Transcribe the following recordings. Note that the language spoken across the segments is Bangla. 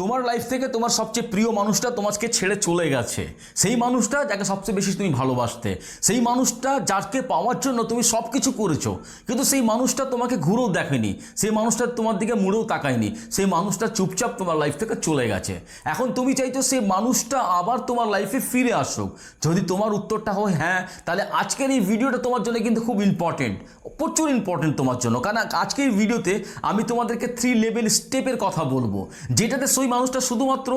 তোমার লাইফ থেকে তোমার সবচেয়ে প্রিয় মানুষটা তোমাকে ছেড়ে চলে গেছে। সেই মানুষটা যাকে সবচেয়ে বেশি তুমি ভালোবাসতে। সেই মানুষটা যাকে পাওয়ার জন্য তুমি সব কিছু করেছ। কিন্তু সেই মানুষটা তোমাকে ঘুরেও দেখেনি। সেই মানুষটা তোমার দিকে মুড়েও তাকায়নি। সেই মানুষটা চুপচাপ তোমার লাইফ থেকে চলে গেছে। এখন তুমি চাইছো সেই মানুষটা আবার তোমার লাইফে ফিরে আসুক। যদি তোমার উত্তরটা হয় হ্যাঁ তাহলে আজকের এই ভিডিওটা তোমার জন্য কিন্তু খুব ইম্পর্টেন্ট প্রচুর ইম্পর্টেন্ট তোমার জন্য। কারণ আজকের ভিডিওতে আমি তোমাদেরকে থ্রি লেভেল স্টেপের কথা বলব। যেটাতে সেই মানুষটা শুধুমাত্র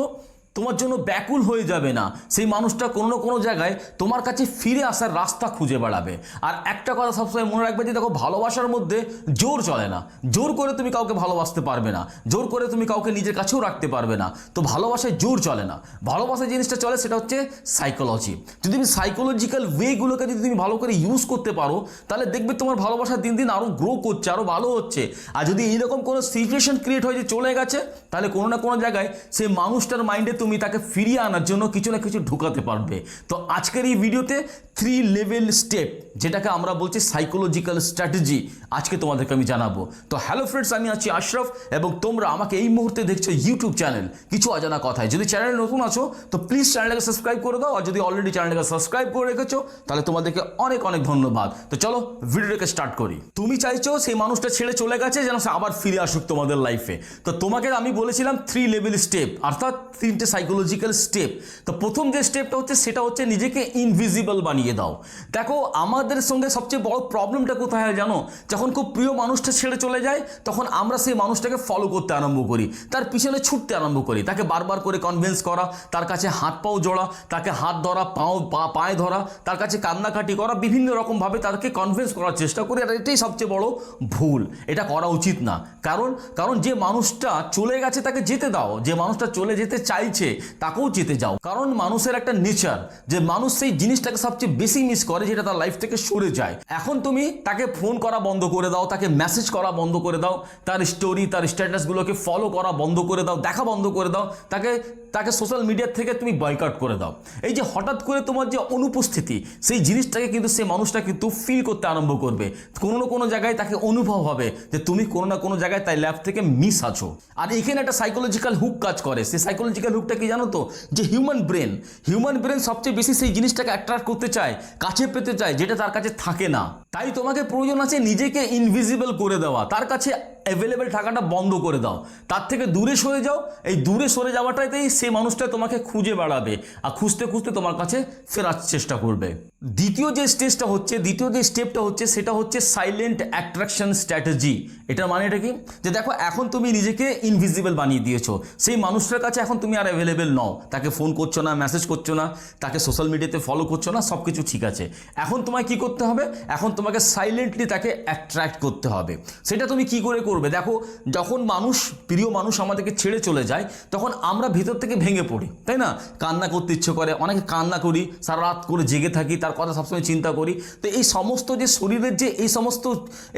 তোমার জন্য ব্যাকুল হয়ে যাবে না। সেই মানুষটা কোনো না কোনো জায়গায় তোমার কাছে ফিরে আসার রাস্তা খুঁজে বেড়াবে। আর একটা কথা সবসময় মনে রাখবে যে, দেখো, ভালোবাসার মধ্যে জোর চলে না। জোর করে তুমি কাউকে ভালোবাসতে পারবে না। জোর করে তুমি কাউকে নিজের কাছেও রাখতে পারবে না। তো ভালোবাসায় জোর চলে না। ভালোবাসা জিনিসটা চলে সেটা হচ্ছে সাইকোলজি যদি তুমি সাইকোলজিক্যাল ওয়েগুলোকে যদি তুমি ভালো করে ইউজ করতে পারো, তাহলে দেখবে তোমার ভালোবাসা দিন দিন আরও গ্রো করছে আরও ভালো হচ্ছে। আর যদি এইরকম কোনো সিচুয়েশন ক্রিয়েট হয়ে যে চলে গেছে, তাহলে কোনো না কোনো জায়গায় সেই মানুষটার মাইন্ডে তুমি তাকে ফিরিয়ে আনার জন্য কিছু না কিছু ঢুকাতে পারবে। তো আজকের এই ভিডিওতে থ্রি লেভেল স্টেপ যেটাকে আমরা বলছি সাইকোলজিক্যাল স্ট্র্যাটেজি আজকে তোমাদেরকে আমি জানাব। তো হ্যালো ফ্রেন্ডস আমি আছি আশরাফ এবং তোমরা আমাকে এই মুহূর্তে দেখছ ইউটিউব চ্যানেল কিছু অজানা কথায়। যদি চ্যানেল নতুন আছো, তো প্লিজ চ্যানেলটাকে সাবস্ক্রাইব করে দাও। আর যদি অলরেডি চ্যানেলটাকে সাবস্ক্রাইব করে রেখেছো, তাহলে তোমাদেরকে অনেক অনেক ধন্যবাদ। তো চলো ভিডিওটাকে স্টার্ট করি। তুমি চাইছো সেই মানুষটা ছেড়ে চলে গেছে, যেন সে আবার ফিরে আসুক তোমাদের লাইফে তো তোমাকে আমি বলেছিলাম থ্রি লেভেল স্টেপ অর্থাৎ তিনটে সাইকোলজিক্যাল স্টেপ তো প্রথম যে স্টেপটা হচ্ছে, সেটা হচ্ছে নিজেকে ইনভিজিবল বানিয়ে দাও। দেখো, আমাদের সঙ্গে সবচেয়ে বড় প্রবলেমটা কোথায় হয় জানো? যখন খুব প্রিয় মানুষটা ছেড়ে চলে যায়, তখন আমরা সেই মানুষটাকে ফলো করতে আরম্ভ করি। তার পিছনে ছুটতে আরম্ভ করি। তাকে বারবার করে কনভিন্স করা, তার কাছে হাত পাও জোড়া, তাকে হাত ধরা, পাও পায়ে ধরা, তার কাছে কান্নাকাটি করা, বিভিন্ন রকমভাবে তাকে কনভিন্স করার চেষ্টা করি। আর এটাই সবচেয়ে বড় ভুল। এটা করা উচিত না। কারণ কারণ যে মানুষটা চলে গেছে তাকে যেতে দাও। যে মানুষটা চলে যেতে চাইছে, তাকেও যেতে যাও। কারণ মানুষের একটা নেচার যে মানুষ সেই জিনিসটাকে সবচেয়ে বেশি মিস করে যেটা তার লাইফ থেকে সরে যায়। এখন তুমি তাকে ফোন করা বন্ধ করে দাও, তাকে মেসেজ করা বন্ধ করে দাও, তার স্টোরি তার স্ট্যাটাসগুলোকে ফলো করা বন্ধ করে দাও, দেখা বন্ধ করে দাও, তাকে তাকে সোশ্যাল মিডিয়া থেকে তুমি বয়কট করে দাও। এই যে হঠাৎ করে তোমার যে অনুপস্থিতি, সেই জিনিসটাকে কিন্তু সে মানুষটা কিন্তু ফিল করতে আরম্ভ করবে। কোনো না কোনো জায়গায় তাকে অনুভব হবে যে তুমি কোনো না কোনো জায়গায় তাই ল্যাব থেকে মিস আছো। আর এখানে একটা সাইকোলজিক্যাল হুক কাজ করে। সেই সাইকোলজিক্যাল হুকটা কি জানো তো? যে হিউম্যান ব্রেন হিউম্যান ব্রেন সবচেয়ে বেশি সেই জিনিসটাকে অ্যাট্রাক্ট করতে চায়, কাছে পেতে চায়, যেটা তার কাছে থাকে না। তাই তোমাকে প্রয়োজন আছে নিজেকে ইনভিজিবল করে দেওয়া। তার কাছে অ্যাভেলেবেল থাকাটা বন্ধ করে দাও। তার থেকে দূরে সরে যাও। এই দূরে সরে যাওয়াটাতেই সেই মানুষটা তোমাকে খুঁজে বেড়াবে আর খুঁজতে খুঁজতে তোমার কাছে ফেরার চেষ্টা করবে। দ্বিতীয় যে স্টেজটা হচ্ছে, দ্বিতীয় যে স্টেপটা হচ্ছে, সেটা হচ্ছে সাইলেন্ট অ্যাট্রাকশন স্ট্র্যাটেজি এটার মানেটা কি? যে দেখো, এখন তুমি নিজেকে ইনভিজিবল বানিয়ে দিয়েছ। সেই মানুষটার কাছে এখন তুমি আর অ্যাভেলেবেল নও। তাকে ফোন করছ না মেসেজ করছ না, তাকে সোশ্যাল মিডিয়াতে ফলো করছ না সব কিছু ঠিক আছে। এখন তোমায় কি করতে হবে? এখন তোমাকে সাইলেন্টলি তাকে অ্যাট্রাক্ট করতে হবে। সেটা তুমি কি করে করবে। দেখো, যখন মানুষ, প্রিয় মানুষ আমাদেরকে ছেড়ে চলে যায়, তখন আমরা ভেতর থেকে ভেঙে পড়ি, তাই না? কান্না করতে ইচ্ছে করে, অনেকে কান্না করি, সারা রাত করে জেগে থাকি, তার কথা সবসময় চিন্তা করি। তো এই সমস্ত যে শরীরের যে এই সমস্ত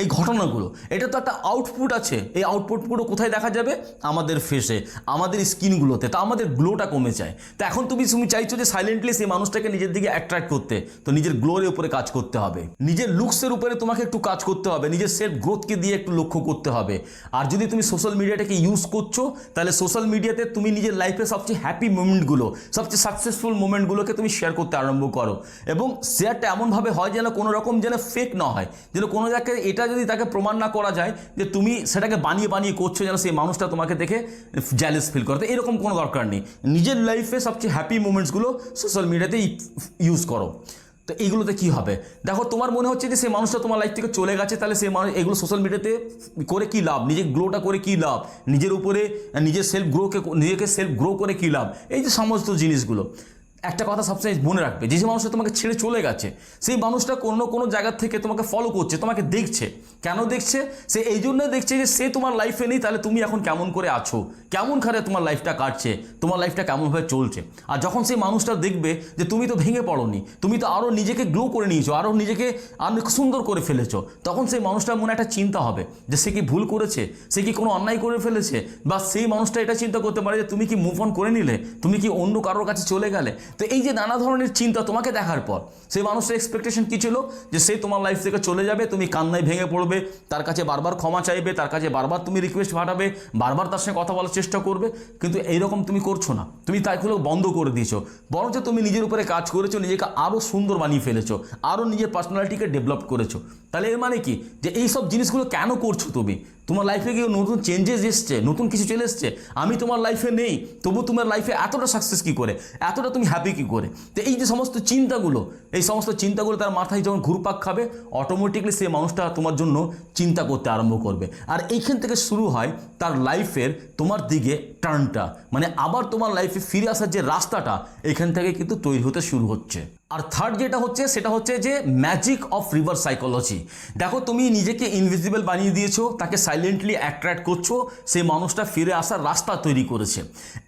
এই ঘটনাগুলো, এটা তো একটা আউটপুট আছে। এই আউটপুটগুলো কোথায় দেখা যাবে? আমাদের ফেসে আমাদের স্কিনগুলোতে তা আমাদের গ্লোটা কমে যায়। তো এখন তুমি তুমি চাইছো যে সাইলেন্টলি সেই মানুষটাকে নিজের দিকে অ্যাট্রাক্ট করতে। তো নিজের গ্লোর উপরে কাজ করতে হবে। নিজের লুকসের উপরে তোমাকে একটু কাজ করতে হবে। নিজের সেলফ গ্রোথকে দিয়ে একটু লক্ষ্য করতে হবে। আর যদি তুমি সোশ্যাল মিডিয়াটাকে ইউজ করছ, তাহলে সোশ্যাল মিডিয়াতে তুমি নিজের লাইফে সবচেয়ে হ্যাপি মোমেন্টগুলো সবচেয়ে সাকসেসফুল মোমেন্টগুলোকে তুমি শেয়ার করতে আরম্ভ করো। এবং শেয়ারটা এমনভাবে হয় যেন কোনো রকম যেন ফেক না হয়। যেন কোনো জায়গায় এটা যদি তাকে প্রমাণ না করা যায়, যে তুমি সেটাকে বানিয়ে বানিয়ে করছ যেন সেই মানুষটা তোমাকে দেখে জ্যালেস ফিল করতে এরকম কোনো দরকার নেই। নিজের লাইফে সবচেয়ে হ্যাপি মোমেন্টসগুলো সোশ্যাল মিডিয়াতে ইউজ করো। তো এইগুলোতে কি হবে? দেখো, তোমার মনে হচ্ছে যে সেই মানুষটা তোমার লাইফ থেকে চলে গেছে, তাহলে সেই মানুষ এগুলো সোশ্যাল মিডিয়াতে করে কি লাভ? নিজের গ্লোটা করে কি লাভ? নিজের উপরে, নিজের সেলফ গ্রোকে নিজেকে সেলফ গ্রো করে কি লাভ? এই যে সমস্ত জিনিসগুলো। একটা কথা সবসময় মনে রাখবে, যে যে মানুষটা তোমাকে ছেড়ে চলে গেছে, সেই মানুষটা কোনো কোনো জায়গা থেকে তোমাকে ফলো করছে, তোমাকে দেখছে। কেন দেখছে? সে এই জন্য দেখছে যে সে তোমার লাইফে নেই, তাহলে তুমি এখন কেমন করে আছো? কেমন খারে তোমার লাইফটা কাটছে? তোমার লাইফটা কেমনভাবে চলছে? আর যখন সেই মানুষটা দেখবে যে তুমি তো ভেঙে পড়োনি, তুমি তো আরও নিজেকে গ্লো করে নিয়েছো আরও নিজেকে অনেক সুন্দর করে ফেলেছো, তখন সেই মানুষটার মনে একটা চিন্তা হবে, যে সে কি ভুল করেছে? সে কি কোনো অন্যায় করে ফেলেছে? বা সেই মানুষটা এটা চিন্তা করতে পারে যে তুমি কি মুভ অন করে নিলে? তুমি কি অন্য কারোর কাছে চলে গেলে? তো এই যে নানা ধরনের চিন্তা তোমাকে দেখার পর, সেই মানুষের এক্সপেকটেশন কী ছিল? যে সে তোমার লাইফ থেকে চলে যাবে, তুমি কান্নায় ভেঙে পড়বে, তার কাছে বারবার ক্ষমা চাইবে, তার কাছে বারবার তুমি রিকোয়েস্ট পাঠাবে, বারবার তার সঙ্গে কথা বলার চেষ্টা করবে, কিন্তু এইরকম তুমি করছ না। তুমি তাইগুলো বন্ধ করে দিয়েছ। বরঞ্চ তুমি নিজের উপরে কাজ করেছ, নিজেকে আরও সুন্দর বানিয়ে ফেলেছো আরও নিজের পার্সোনালিটিকে ডেভেলপ করেছ। তাহলে এর মানে কি? যে এই সব জিনিসগুলো কেন করছ তুমি? তোমার লাইফে গিয়ে নতুন চেঞ্জেস এসছে? নতুন কিছু চলে এসছে? আমি তোমার লাইফে নেই, তবু তোমার লাইফে এতটা সাকসেস কী করে? এতটা তুমি হ্যাপি কী করে? তো এই যে সমস্ত চিন্তাগুলো, এই সমস্ত চিন্তাগুলো তার মাথায় যখন ঘুরপাক খাবে অটোমেটিকলি সেই মানুষটা তোমার জন্য চিন্তা করতে আরম্ভ করবে। আর এইখান থেকে শুরু হয় তার লাইফের তোমার দিকে টার্নটা মানে আবার তোমার লাইফে ফিরে আসার যে রাস্তাটা, এখান থেকে কিন্তু তৈরি হতে শুরু হচ্ছে। আর থার্ড যেটা হচ্ছে, সেটা হচ্ছে যে ম্যাজিক অফ রিভার সাইকোলজি দেখো, তুমি নিজেকে ইনভিজিবল বানিয়ে দিয়েছ, তাকে সাইলেন্টলি অ্যাট্রাক্ট করছ, সেই মানুষটা ফিরে আসার রাস্তা তৈরি করেছে।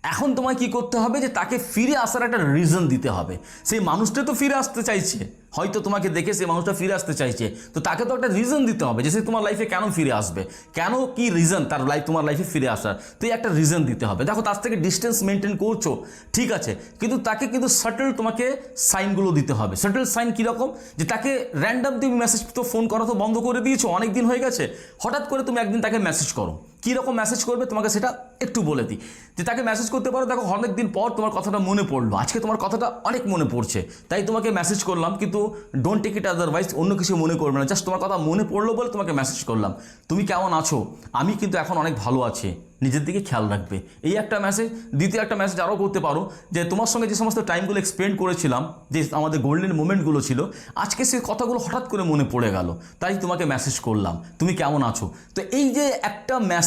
এখন তোমায় কি করতে হবে যে, তাকে ফিরে আসার একটা রিজন দিতে হবে। সেই মানুষটা তো ফিরে আসতে চাইছে। হয়তো তোমাকে দেখে সেই মানুষটা ফিরে আসতে চাইছে। তো তাকে তো একটা রিজন দিতে হবে যে, সে তোমার লাইফে কেন ফিরে আসবে? কেন, কি রিজন তার লাইফ তোমার লাইফে ফিরে আসার? তো এই একটা রিজন দিতে হবে। দেখো, তার থেকে ডিস্টেন্স মেনটেন করছ, ঠিক আছে। কিন্তু তাকে কিন্তু সাটেল তোমাকে সাইনগুলো দিতে হবে। সেন্ট্রাল সাইন কীরকম? যে তাকে র্যান্ডাম তুমি মেসেজ তো ফোন করা, তো বন্ধ করে দিয়েছ অনেক দিন হয়ে গেছে। হঠাৎ করে তুমি একদিন তাকে মেসেজ করো। কীরকম মেসেজ করবে তোমাকে সেটা একটু বলে দিই। যে তাকে মেসেজ করতে পারো, দেখো অনেক দিন পর তোমার কথাটা মনে পড়ল। আজকে তোমার কথাটা অনেক মনে পড়ছে। তাই তোমাকে মেসেজ করলাম, কিন্তু ডোন্ট টেক ইট আদারওয়াইজ অন্য কিছু মনে করবে না। জাস্ট তোমার কথা মনে পড়ল বলে তোমাকে মেসেজ করলাম। তুমি কেমন আছো? আমি কিন্তু এখন অনেক ভালো আছি। নিজের দিকে খেয়াল রাখবে। এই একটা মেসেজ দ্বিতীয় একটা মেসেজ আরও করতে পারো, যে তোমার সঙ্গে যে সমস্ত টাইমগুলো এক্সপেন্ড করেছিলাম, যে আমাদের গোল্ডেন মোমেন্টগুলো ছিল, আজকে সেই কথাগুলো হঠাৎ করে মনে পড়ে গেল। তাই তোমাকে মেসেজ করলাম। তুমি কেমন আছো? তো এই যে একটা মেসেজ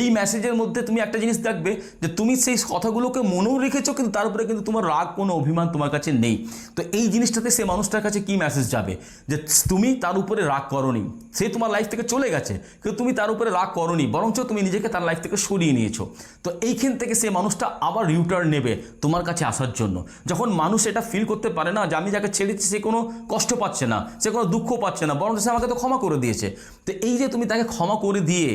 এই মেসেজের মধ্যে তুমি একটা জিনিস দেখবে যে তুমি সেই কথাগুলোকে মনেও রেখেছো, কিন্তু তার উপরে কিন্তু তোমার রাগ, কোনো অভিমান তোমার কাছে নেই। তো এই জিনিসটাতে সে মানুষটার কাছে কি মেসেজ যাবে? যে তুমি তার উপরে রাগ করনি। সে তোমার লাইফ থেকে চলে গেছে, কিন্তু তুমি তার উপরে রাগ করনি, বরঞ্চ তুমি নিজেকে তার লাইফ থেকে সরিয়ে নিয়েছো। তো এইখান থেকে সে মানুষটা আবার রিউটার্ন নেবে তোমার কাছে আসার জন্য। যখন মানুষ এটা ফিল করতে পারে না যে আমি যাকে ছেড়েছি সে কোনো কষ্ট পাচ্ছে না, সে কোনো দুঃখ পাচ্ছে না, বরঞ্চ সে আমাকে তো ক্ষমা করে দিয়েছে। তো এই যে তুমি তাকে ক্ষমা করে দিয়ে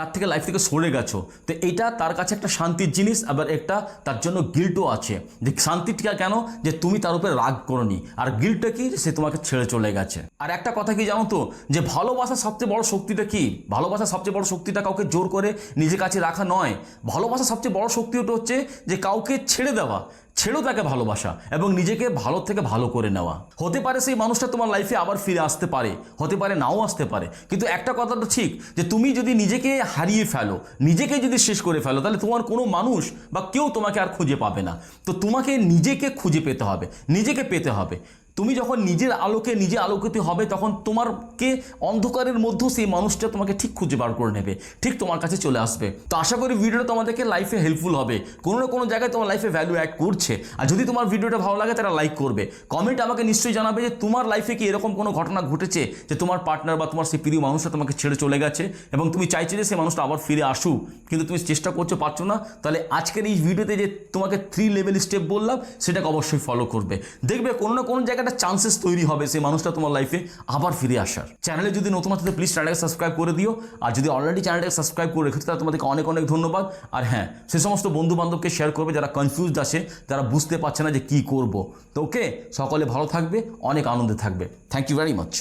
তার থেকে লাইফ থেকে সরে গেছো। তো এইটা তার কাছে একটা শান্তির জিনিস, আবার একটা তার জন্য গিল্টও আছে। যে শান্তিটা কেন? যে তুমি তার উপরে রাগ করনি। আর গিল্টটা কি? সে তোমাকে ছেড়ে চলে গেছে। আর একটা কথা কি জানো তো? যে ভালোবাসার সবচেয়ে বড় শক্তিটা কি? ভালোবাসার সবচেয়ে বড় শক্তিটা কাউকে জোর করে নিজের কাছে রাখা নয়। ভালোবাসার সবচেয়ে বড় শক্তি ওটা হচ্ছে যে কাউকে ছেড়ে দেওয়া। ছেড়েও তাকে ভালোবাসা এবং নিজেকে ভালো থেকে ভালো করে নেওয়া। হতে পারে সেই মানুষটা তোমার লাইফে আবার ফিরে আসতে পারে, হতে পারে নাও আসতে পারে। কিন্তু একটা কথা তো ঠিক, যে তুমি যদি নিজেকে হারিয়ে ফেলো, নিজেকে যদি শেষ করে ফেলো, তাহলে তোমার কোনো মানুষ বা কেউ তোমাকে আর খুঁজে পাবে না। তো তোমাকে নিজেকে খুঁজে পেতে হবে, নিজেকে পেতে হবে। তুমি যখন নিজের আলোকে, নিজে আলোকিত হবে, তখন তোমারকে অন্ধকারের মধ্যেও সেই মানুষটা তোমাকে ঠিক খুঁজে বার করে নেবে, ঠিক তোমার কাছে চলে আসবে। তো আশা করি ভিডিওটা তোমাদেরকে লাইফে হেল্পফুল হবে। কোনো না কোনো জায়গায় তোমার লাইফে ভ্যালু অ্যাড করছে। আর যদি তোমার ভিডিওটা ভালো লাগে, তারা লাইক করবে। কমেন্ট আমাকে নিশ্চয়ই জানাবে যে তোমার লাইফে কি এরকম কোনো ঘটনা ঘটেছে, যে তোমার পার্টনার বা তোমার সেই প্রিয় মানুষটা তোমাকে ছেড়ে চলে গেছে, এবং তুমি চাইছো যে সেই মানুষটা আবার ফিরে আসুক। কিন্তু তুমি চেষ্টা করছ, পারছ না। তাহলে আজকের এই ভিডিওতে যে তোমাকে থ্রি লেভেল স্টেপ বললাম, সেটাকে অবশ্যই ফলো করবে। দেখবে কোনো না কোনো জায়গায় একটা চান্সেস তৈরি হবে সেই মানুষটা তোমার লাইফে আবার ফিরে আসার। চ্যানেলে যদি নতুন আসতে প্লিজ চ্যানেলকে সাবস্ক্রাইব করে দিও। আর যদি অলরেডি চ্যানেলটাকে সাবস্ক্রাইব করে রেখেছো, তাহলে তোমাদেরকে অনেক অনেক ধন্যবাদ। আর হ্যাঁ সে সমস্ত বন্ধু বান্ধবকে শেয়ার করবে যারা কনফিউজড আছে, যারা বুঝতে পারছে না যে কী করব। তো ওকে সকলে ভালো থাকবে, অনেক আনন্দে থাকবে। Thank you very much